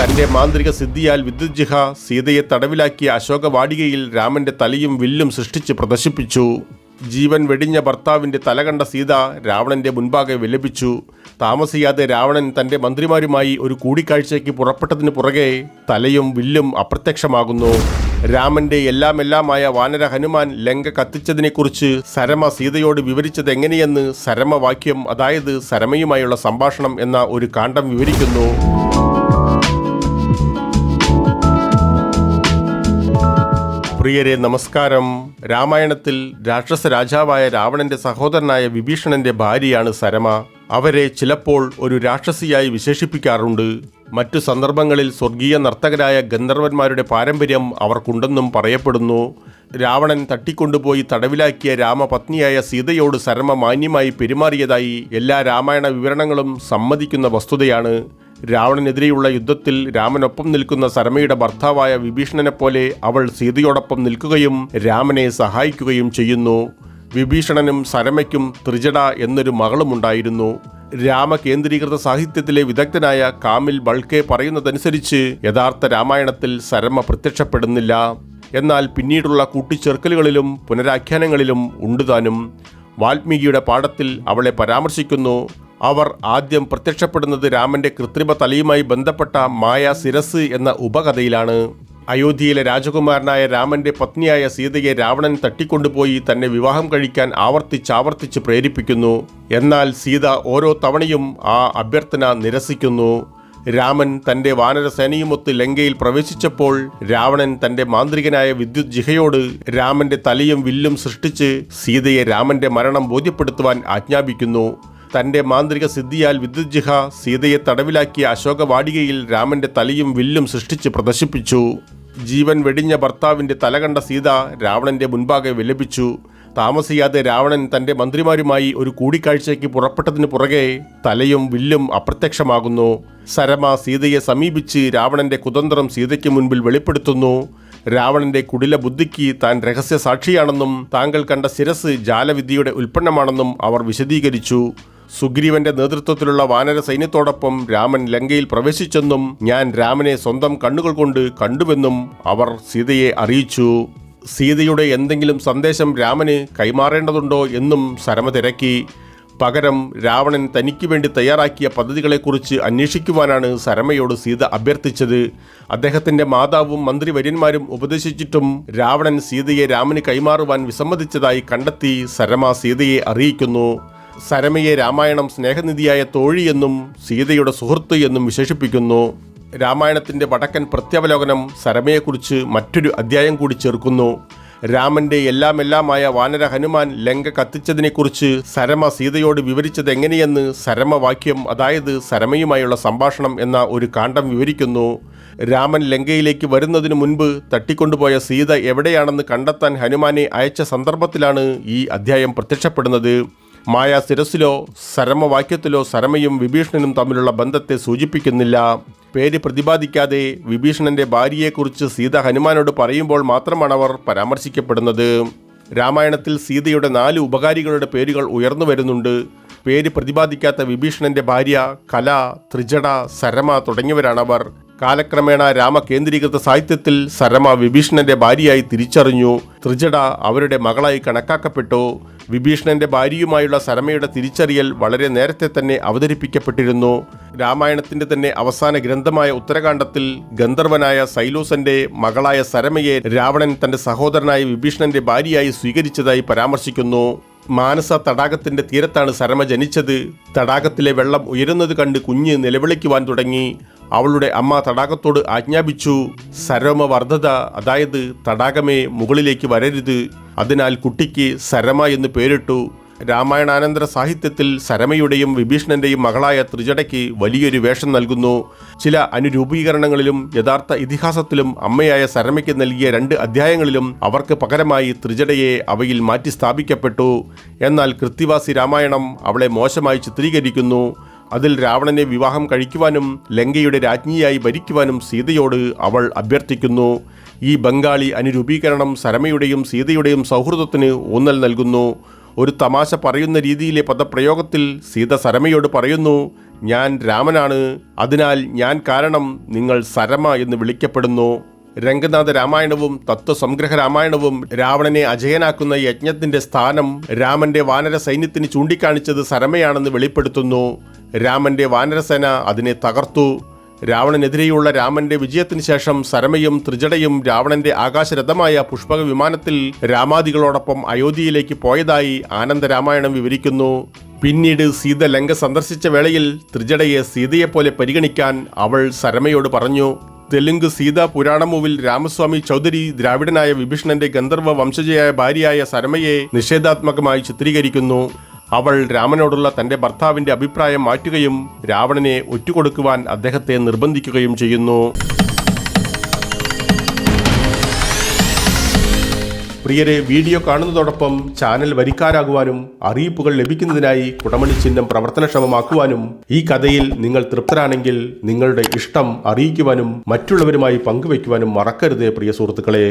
തന്റെ മാന്ത്രിക സിദ്ധിയാൽ വിദ്യുജ്ജിഹ സീതയെ തടവിലാക്കിയ അശോകവാടികയിൽ രാമന്റെ തലയും വില്ലും സൃഷ്ടിച്ച് പ്രദർശിപ്പിച്ചു. ജീവൻ വെടിഞ്ഞ ഭർത്താവിന്റെ തലകണ്ട സീത രാവണന്റെ മുൻപാകെ വിലപിച്ചു. താമസിയാതെ രാവണൻ തന്റെ മന്ത്രിമാരുമായി ഒരു കൂടിക്കാഴ്ചയ്ക്ക് പുറപ്പെട്ടതിനു പുറകെ തലയും വില്ലും അപ്രത്യക്ഷമാകുന്നു. രാമന്റെ എല്ലാമെല്ലാമായ വാനര ഹനുമാൻ ലങ്ക കത്തിച്ചതിനെക്കുറിച്ച് സരമ സീതയോട് വിവരിച്ചത് എങ്ങനെയെന്ന് സരമവാക്യം അതായത് സരമയുമായുള്ള സംഭാഷണം എന്ന ഒരു കാണ്ഡം വിവരിക്കുന്നു. പ്രിയരെ നമസ്കാരം. രാമായണത്തിൽ രാക്ഷസ രാജാവായ രാവണന്റെ സഹോദരനായ വിഭീഷണന്റെ ഭാര്യയാണ് സരമ. അവരെ ചിലപ്പോൾ ഒരു രാക്ഷസിയായി വിശേഷിപ്പിക്കാറുണ്ട്. മറ്റു സന്ദർഭങ്ങളിൽ സ്വർഗീയ നർത്തകരായ ഗന്ധർവന്മാരുടെ പാരമ്പര്യം അവർക്കുണ്ടെന്നും പറയപ്പെടുന്നു. രാവണൻ തട്ടിക്കൊണ്ടുപോയി തടവിലാക്കിയ രാമപത്നിയായ സീതയോട് സരമ മാന്യമായി പെരുമാറിയതായി എല്ലാ രാമായണ വിവരണങ്ങളും സമ്മതിക്കുന്ന വസ്തുതയാണ്. രാവണനെതിരെയുള്ള യുദ്ധത്തിൽ രാമനൊപ്പം നിൽക്കുന്ന സരമയുടെ ഭർത്താവായ വിഭീഷണനെ പോലെ അവൾ സീതയോടൊപ്പം നിൽക്കുകയും രാമനെ സഹായിക്കുകയും ചെയ്യുന്നു. വിഭീഷണനും സരമയ്ക്കും ത്രിജട എന്നൊരു മകളുമുണ്ടായിരുന്നു രാമകേന്ദ്രീകൃത സാഹിത്യത്തിലെ വിദഗ്ധനായ കാമിൽ ബൾക്കെ പറയുന്നതനുസരിച്ച് യഥാർത്ഥ രാമായണത്തിൽ സരമ പ്രത്യക്ഷപ്പെടുന്നില്ല. എന്നാൽ പിന്നീടുള്ള കൂട്ടിച്ചേർക്കലുകളിലും പുനരാഖ്യാനങ്ങളിലും ഉണ്ടുതാനും. വാൽമീകിയുടെ പാഠത്തിൽ അവളെ പരാമർശിക്കുന്നു. അവർ ആദ്യം പ്രത്യക്ഷപ്പെടുന്നത് രാമന്റെ കൃത്രിമ തലയുമായി ബന്ധപ്പെട്ട മായ സിരസ് എന്ന ഉപകഥയിലാണ്. അയോധ്യയിലെ രാജകുമാരനായ രാമന്റെ പത്നിയായ സീതയെ രാവണൻ തട്ടിക്കൊണ്ടുപോയി തന്നെ വിവാഹം കഴിക്കാൻ ആവർത്തിച്ചാവർത്തിച്ച് പ്രേരിപ്പിക്കുന്നു. എന്നാൽ സീത ഓരോ തവണയും ആ അഭ്യർത്ഥന നിരസിക്കുന്നു. രാമൻ തന്റെ വാനരസേനയുമൊത്ത് ലങ്കയിൽ പ്രവേശിച്ചപ്പോൾ രാവണൻ തന്റെ മാന്ത്രികനായ വിദ്യുത് ജിഹയോട് രാമന്റെ തലയും വില്ലും സൃഷ്ടിച്ച് സീതയെ രാമന്റെ മരണം ബോധ്യപ്പെടുത്തുവാൻ ആജ്ഞാപിക്കുന്നു. തന്റെ മാന്ത്രിക സിദ്ധിയാൽ വിദ്യുജിഹ സീതയെ തടവിലാക്കിയ അശോകവാടികയിൽ രാമന്റെ തലയും വില്ലും സൃഷ്ടിച്ച് പ്രദർശിപ്പിച്ചു. ജീവൻ വെടിഞ്ഞ ഭർത്താവിന്റെ തല കണ്ട സീത രാവണന്റെ മുൻപാകെ വിലപിച്ചു. താമസിയാതെ രാവണൻ തന്റെ മന്ത്രിമാരുമായി ഒരു കൂടിക്കാഴ്ചയ്ക്ക് പുറപ്പെട്ടതിന് പുറകെ തലയും വില്ലും അപ്രത്യക്ഷമാകുന്നു. സരമ സീതയെ സമീപിച്ച് രാവണന്റെ കുതന്ത്രം സീതയ്ക്ക് മുൻപിൽ വെളിപ്പെടുത്തുന്നു. രാവണന്റെ കുടില ബുദ്ധിക്ക് താൻ രഹസ്യ സാക്ഷിയാണെന്നും താങ്കൾ കണ്ട ശിരസ് ജാലവിദ്യയുടെ ഉൽപ്പന്നമാണെന്നും അവർ വിശദീകരിച്ചു. സുഗ്രീവന്റെ നേതൃത്വത്തിലുള്ള വാനര സൈന്യത്തോടൊപ്പം രാമൻ ലങ്കയിൽ പ്രവേശിച്ചെന്നും ഞാൻ രാമനെ സ്വന്തം കണ്ണുകൾ കൊണ്ട് കണ്ടുവെന്നും അവർ സീതയെ അറിയിച്ചു. സീതയുടെ എന്തെങ്കിലും സന്ദേശം രാമന് കൈമാറേണ്ടതുണ്ടോ എന്നും സരമ തിരക്കി പകരം രാവണൻ തനിക്ക് വേണ്ടി തയ്യാറാക്കിയ പദ്ധതികളെക്കുറിച്ച് അന്വേഷിക്കുവാനാണ് സരമയോട് സീത അഭ്യർത്ഥിച്ചത്. അദ്ദേഹത്തിന്റെ മാതാവും മന്ത്രിവര്യന്മാരും ഉപദേശിച്ചിട്ടും രാവണൻ സീതയെ രാമന് കൈമാറുവാൻ വിസമ്മതിച്ചതായി കണ്ടെത്തി സരമ സീതയെ അറിയിക്കുന്നു. സരമയെ രാമായണം സ്നേഹനിധിയായ തോഴി എന്നും സീതയുടെ സുഹൃത്ത് എന്നും വിശേഷിപ്പിക്കുന്നു. രാമായണത്തിന്റെ വടക്കൻ പ്രത്യവലോകനം സരമയെക്കുറിച്ച് മറ്റൊരു അധ്യായം കൂടി ചേർക്കുന്നു. രാമന്റെ എല്ലാമെല്ലാമായ വാനര ഹനുമാൻ ലങ്ക കത്തിച്ചതിനെക്കുറിച്ച് സരമ സീതയോട് വിവരിച്ചത് എങ്ങനെയെന്ന് സരമവാക്യം അതായത് സരമയുമായുള്ള സംഭാഷണം എന്ന ഒരു കാണ്ഡം വിവരിക്കുന്നു. രാമൻ ലങ്കയിലേക്ക് വരുന്നതിനു മുൻപ് തട്ടിക്കൊണ്ടുപോയ സീത എവിടെയാണെന്ന് കണ്ടെത്താൻ ഹനുമാനെ അയച്ച സന്ദർഭത്തിലാണ് ഈ അധ്യായം പ്രത്യക്ഷപ്പെടുന്നത്. മായ ശിരസിലോ സരമവാക്യത്തിലോ സരമയും വിഭീഷണനും തമ്മിലുള്ള ബന്ധത്തെ സൂചിപ്പിക്കുന്നില്ല. പേര് പ്രതിപാദിക്കാതെ വിഭീഷണന്റെ ഭാര്യയെക്കുറിച്ച് സീത ഹനുമാനോട് പറയുമ്പോൾ മാത്രമാണ് അവർ പരാമർശിക്കപ്പെടുന്നത്. രാമായണത്തിൽ സീതയുടെ നാല് ഉപകാരികളുടെ പേരുകൾ ഉയർന്നു വരുന്നുണ്ട്. പേര് പ്രതിപാദിക്കാത്ത വിഭീഷണന്റെ ഭാര്യ കല ത്രിജട സരമ തുടങ്ങിയവരാണവർ. കാലക്രമേണ രാമ കേന്ദ്രീകൃത സാഹിത്യത്തിൽ സരമ വിഭീഷണന്റെ ഭാര്യയായി തിരിച്ചറിഞ്ഞു. ത്രിജട അവരുടെ മകളായി കണക്കാക്കപ്പെട്ടു. വിഭീഷണന്റെ ഭാര്യയുമായുള്ള സരമയുടെ തിരിച്ചറിയൽ വളരെ നേരത്തെ തന്നെ അവതരിപ്പിക്കപ്പെട്ടിരുന്നു. രാമായണത്തിന്റെ തന്നെ അവസാന ഗ്രന്ഥമായ ഉത്തരകാണ്ഡത്തിൽ ഗന്ധർവനായ സൈലോസന്റെ മകളായ സരമയെ രാവണൻ തന്റെ സഹോദരനായ വിഭീഷണന്റെ ഭാര്യയായി സ്വീകരിച്ചതായി പരാമർശിക്കുന്നു. മാനസ തടാകത്തിന്റെ തീരത്താണ് സരമ ജനിച്ചത്. തടാകത്തിലെ വെള്ളം ഉയരുന്നത് കണ്ട് കുഞ്ഞ് നിലവിളിക്കുവാൻ തുടങ്ങി. അവളുടെ അമ്മ തടാകത്തോട് ആജ്ഞാപിച്ചു സരമവർദ്ധത അതായത് തടാകമേ മുകളിലേക്ക് വരരുത്. അതിനാൽ കുട്ടിക്ക് സരമ എന്ന് പേരിട്ടു. രാമായണാനന്തര സാഹിത്യത്തിൽ സരമയുടെയും വിഭീഷണന്റെയും മകളായ ത്രിജടയ്ക്ക് വലിയൊരു വേഷം നൽകുന്നു. ചില അനുരൂപീകരണങ്ങളിലും യഥാർത്ഥ ഇതിഹാസത്തിലും അമ്മയായ സരമയ്ക്ക് നൽകിയ രണ്ട് അധ്യായങ്ങളിലും അവർക്ക് പകരമായി ത്രിജടയെ അവയിൽ മാറ്റി സ്ഥാപിക്കപ്പെട്ടു എന്നാൽ കൃത്തിവാസി രാമായണം അവളെ മോശമായി ചിത്രീകരിക്കുന്നു. അതിൽ രാവണനെ വിവാഹം കഴിക്കുവാനും ലങ്കയുടെ രാജ്ഞിയായി ഭരിക്കുവാനും സീതയോട് അവൾ അഭ്യർത്ഥിക്കുന്നു. ഈ ബംഗാളി അനുരൂപീകരണം സരമയുടെയും സീതയുടെയും സൗഹൃദത്തിന് ഊന്നൽ നൽകുന്നു. ഒരു തമാശ പറയുന്ന രീതിയിലെ പദപ്രയോഗത്തിൽ സീത സരമയോട് പറയുന്നു ഞാൻ രാമനാണ്. അതിനാൽ ഞാൻ കാരണം നിങ്ങൾ സരമ എന്ന് വിളിക്കപ്പെടുന്നു. രംഗനാഥ രാമായണവും തത്വസംഗ്രഹ രാമായണവും രാവണനെ അജയനാക്കുന്ന യജ്ഞത്തിന്റെ സ്ഥാനം രാമന്റെ വാനര സൈന്യത്തിന് ചൂണ്ടിക്കാണിച്ചത് സരമയാണെന്ന് വെളിപ്പെടുത്തുന്നു. രാമന്റെ വാനരസേന അതിനെ തകർത്തു. രാവണനെതിരെയുള്ള രാമന്റെ വിജയത്തിന് ശേഷം സരമയും ത്രിജടയും രാവണന്റെ ആകാശരഥമായ പുഷ്പക വിമാനത്തിൽ രാമാദികളോടൊപ്പം അയോധ്യയിലേക്ക് പോയതായി ആനന്ദരാമായണം വിവരിക്കുന്നു. പിന്നീട് സീത ലങ്ക സന്ദർശിച്ച വേളയിൽ ത്രിജടയെ സീതയെപ്പോലെ പരിഗണിക്കാൻ അവൾ സരമയോട് പറഞ്ഞു. തെലുങ്ക് സീതാ പുരാണമുവിൽ രാമസ്വാമി ചൗധരി ദ്രാവിഡനായ വിഭീഷണന്റെ ഗന്ധർവ വംശജയായ ഭാര്യയായ സരമയെ നിഷേധാത്മകമായി ചിത്രീകരിക്കുന്നു. അവൾ രാമനോടുള്ള തന്റെ ഭർത്താവിന്റെ അഭിപ്രായം മാറ്റുകയും രാവണനെ ഒറ്റുകൊടുക്കുവാൻ അദ്ദേഹത്തെ നിർബന്ധിക്കുകയും ചെയ്യുന്നു. പ്രിയരെ വീഡിയോ കാണുന്നതോടൊപ്പം ചാനൽ വരിക്കാരാകുവാനും അറിയിപ്പുകൾ ലഭിക്കുന്നതിനായി കുടമണി ചിഹ്നം പ്രവർത്തനക്ഷമമാക്കുവാനും ഈ കഥയിൽ നിങ്ങൾ തൃപ്തരാണെങ്കിൽ നിങ്ങളുടെ ഇഷ്ടം അറിയിക്കുവാനും മറ്റുള്ളവരുമായി പങ്കുവയ്ക്കുവാനും മറക്കരുത് പ്രിയ സുഹൃത്തുക്കളെ.